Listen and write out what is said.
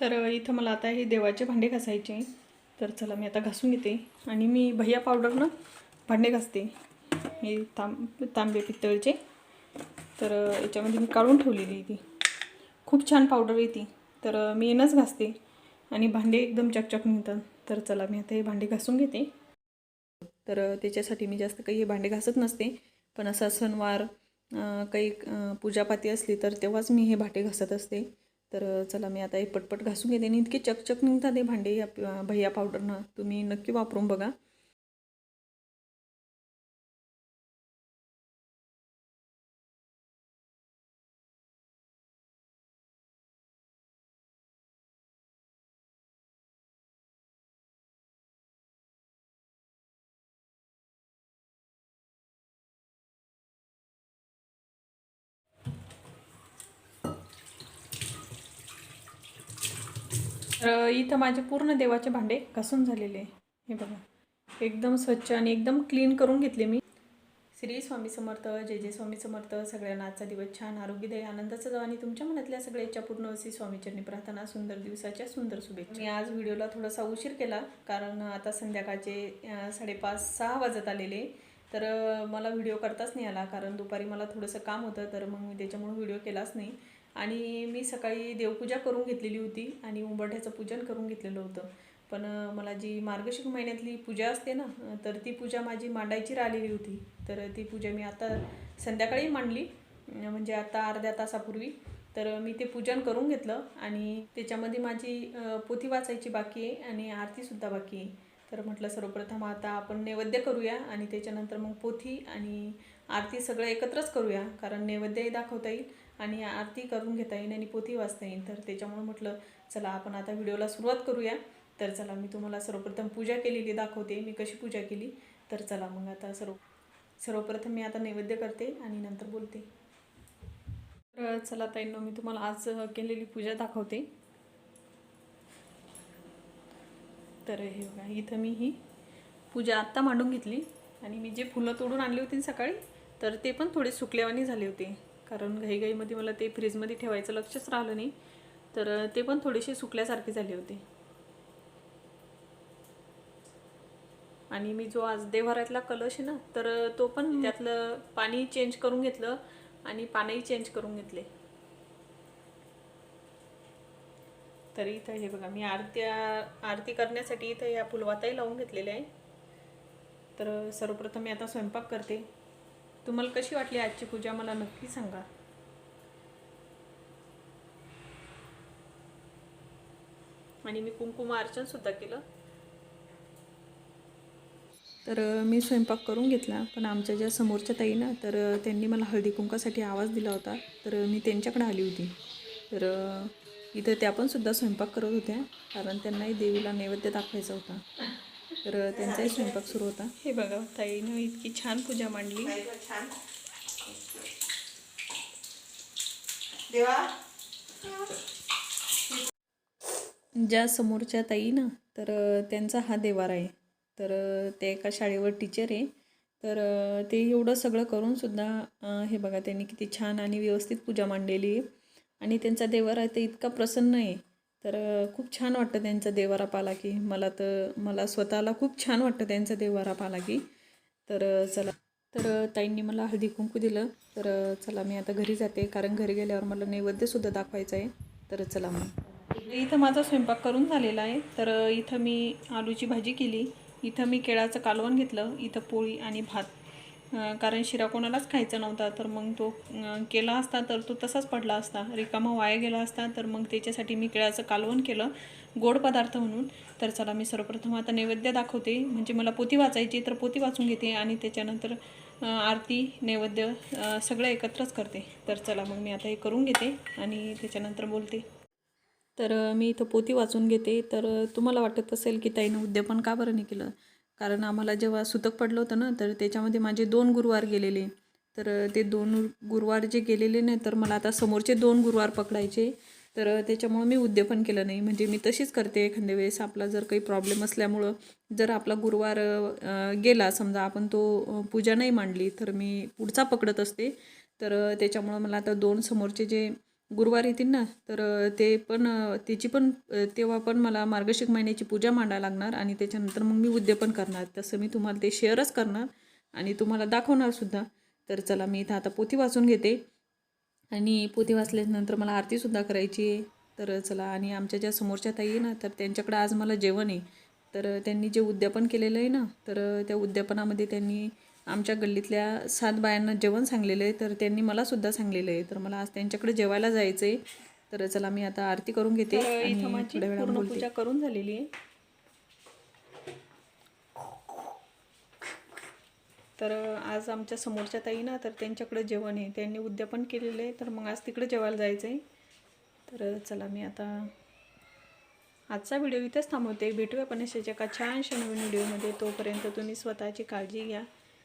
तर इथं मला आता हे देवाचे भांडे घासायचे तर चला मी आता घासून घेते आणि मी भैया पावडरनं भांडे घासते. हे तांब तांबे पितळचे. तर याच्यामध्ये मी काढून ठेवलेली ती. खूप छान पावडर आहे ती. तर मी येणंच घासते. आणि भांडे एकदम चकचक निघतात. तर चला मी आता हे भांडे घासून घेते. तर त्याच्यासाठी मी जास्त काही हे भांडे घासत नसते. पण असा सणवार काही पूजापाती असली तर तेव्हाच मी हे भांडे घासत असते. तर चला मी आता हे पटपट घासून घेते आणि इतके चकचक निघतात हे भांडे या भैया पावडरनं तुम्ही नक्की वापरून बघा. तर इथं माझे पूर्ण देवाचे भांडे घासून झालेले आहे. हे बघा. एकदम स्वच्छ आणि एकदम क्लीन करून घेतले मी. श्री स्वामी समर्थ जय जय स्वामी समर्थ. सगळ्यांना आजचा दिवस छान आरोग्यदायी आनंदाचा जाऊ आणि तुमच्या मनातल्या सगळ्या इच्छा पूर्ण अशी स्वामीचरणी प्रार्थना सुंदर दिवसाच्या सुंदर शुभेच्छा. मी आज व्हिडिओला थोडासा उशीर केला कारण आता संध्याकाळचे साडेपाच सहा वाजत आलेले तर मला व्हिडिओ करताच नाही आला कारण दुपारी मला थोडंसं काम होतं तर मग मी त्याच्यामुळे व्हिडिओ केलाच नाही. आणि मी सकाळी देवपूजा करून घेतलेली होती आणि उंबरठ्याचं पूजन करून घेतलेलं होतं. पण मला जी मार्गशीर्ष महिन्यातली पूजा असते ना तर ती पूजा माझी मांडायची राहिलेली होती. तर ती पूजा मी आता संध्याकाळी मांडली म्हणजे आता अर्ध्या तासापूर्वी. तर मी ते पूजन करून घेतलं आणि त्याच्यामध्ये माझी पोथी वाचायची बाकी आहे आणि आरतीसुद्धा बाकी आहे. तर म्हटलं सर्वप्रथम आता आपण नैवेद्य करूया आणि त्याच्यानंतर मग पोथी आणि आरती सगळं एकत्रच करूया कारण नैवेद्यही दाखवता येईल. आणि आरती करून घेता येईल आणि पोथी वाचता येईल तर त्याच्यामुळे म्हटलं चला आपण आता व्हिडिओला सुरुवात करूया. तर चला मी तुम्हाला सर्वप्रथम पूजा केलेली दाखवते. मी कशी पूजा केली? तर चला मग आता सर्व सर्वप्रथम मी आता नैवेद्य करते आणि नंतर बोलते. तर चला ताईंनो मी तुम्हाला आज केलेली पूजा दाखवते. तर हे बघा इथं मी ही पूजा आत्ता मांडून घेतली. आणि मी जे फुलं तोडून आणली होती सकाळी तर ते पण थोडे सुकल्यावानी झाले होते. कारण घाईघाईमध्ये मला ते फ्रीजमध्ये ठेवायचं लक्षच राहिलं नाही. तर ते पण थोडेसे सुकल्यासारखे झाले होते. आणि मी जो आज देवारातला कलश आहे ना तर तो पण त्यातलं पाणी चेंज करून घेतलं आणि पाणीही चेंज करून घेतले. तर इथं हे बघा मी आरत्या आरती करण्यासाठी इथं या फुलवाताही लावून घेतलेल्या आहे. तर सर्वप्रथम मी आता स्वयंपाक करते. तुम्हाला कशी वाटली आजची पूजा? मला नक्की सांगा. आणि मी कुंकुम अर्चन सुद्धा केलं. तर मी स्वयंपाक करून घेतला पण आमच्या ज्या समोरच्या ताई ना तर त्यांनी मला हळदी कुंकासाठी आवाज दिला होता. तर मी त्यांच्याकडे आली होती. तर इथं त्या पण सुद्धा स्वयंपाक करत होत्या कारण त्यांनाही देवीला नैवेद्य दाखवायचा होता. तर त्यांचाही स्वयंपाक सुरू होता. हे बघा ताईनं इतकी छान पूजा मांडली. ज्या समोरच्या ताई ना तर त्यांचा हा देवार आहे. तर ते एका शाळेवर टीचर आहे. तर ते एवढं सगळं करूनसुद्धा अ, हे बघा त्यांनी किती छान आणि व्यवस्थित पूजा मांडलेली आहे. आणि त्यांचा देवार आहे ते इतका प्रसन्न आहे. तर खूप छान वाटतं त्यांचा देवारा पाला की मला तर मला स्वतःला खूप छान वाटतं त्यांचा देवारा पाला की तर चला. तर ताईंनी मला हळदी कुंकू दिलं. तर चला मी आता घरी जाते. कारण घरी गेल्यावर मला नैवेद्यसुद्धा दाखवायचं आहे. तर चला मग. इथं माझा स्वयंपाक करून झालेला आहे. तर इथं मी आलूची भाजी केली. इथं मी केळाचं कालवण घेतलं. इथं पोळी आणि भात. कारण शिरा कोणालाच खायचा नव्हता तर मग तो केला असता तर तो तसाच पडला असता. रिकामा वाया गेला असता तर मग त्याच्यासाठी मी केळ्याचं कालवण केलं गोड पदार्थ म्हणून. तर चला मी सर्वप्रथम आता नैवेद्य दाखवते. म्हणजे मला पोती वाचायची तर पोती वाचून घेते आणि त्याच्यानंतर आरती नैवेद्य सगळं एकत्रच करते. तर चला मग मी आता हे करून घेते आणि त्याच्यानंतर बोलते. तर मी इथं पोती वाचून घेते. तर तुम्हाला वाटत असेल की ताईनं उद्यापन का बरं नाही केलं? कारण आम्हाला जेव्हा सुतक पडलं होतं ना तर त्याच्यामध्ये माझे दोन गुरुवार गेलेले. तर ते दोन गुरुवार जे गेलेले नाही तर मला आता समोरचे दोन गुरुवार पकडायचे. तर त्याच्यामुळं मी उद्यापन केलं नाही. म्हणजे मी तशीच करते एखाद्या वेळेस. आपला जर काही प्रॉब्लेम असल्यामुळं जर आपला गुरुवार गेला समजा आपण तो पूजा नाही मांडली तर मी पुढचा पकडत असते. तर त्याच्यामुळं मला आता दोन समोरचे जे गुरुवार येतील ना तर ते पण त्याची पण तेव्हा पण मला मार्गशीर्ष महिन्याची पूजा मांडायला लागणार आणि त्याच्यानंतर मग मी उद्यापन करणार. तसं मी तुम्हाला ते शेअरच करणार आणि तुम्हाला दाखवणार सुद्धा. तर चला मी इथं आता पोथी वाचून घेते. आणि पोथी वाचल्यानंतर मला आरतीसुद्धा करायची आहे. तर चला आणि आमच्या ज्या समोरच्या ताई आहे ना तर त्यांच्याकडे आज मला जेवण आहे. तर त्यांनी जे उद्यापन केलेलं आहे ना तर त्या उद्यापनामध्ये त्यांनी आमच्या गल्लीतल्या सात बायांना जेवण सांगलेलं आहे तर त्यांनी मला सुद्धा सांगलेलं आहे. तर मला आज त्यांच्याकडे जेवायला जायचं आहे. तर चला मी आता आरती करून घेते. पूजा करून झालेली आहे. तर आज आमच्या समोरच्या ताई ना तर त्यांच्याकडे जेवण आहे. त्यांनी उद्यापन केलेलं आहे तर मग आज तिकडे जेवायला जायचं आहे. तर चला मी आता आजचा व्हिडिओ इथेच थांबवते. भेटूया पण अशाच एका छानशा नवीन व्हिडिओमध्ये. तोपर्यंत तुम्ही स्वतःची काळजी घ्या.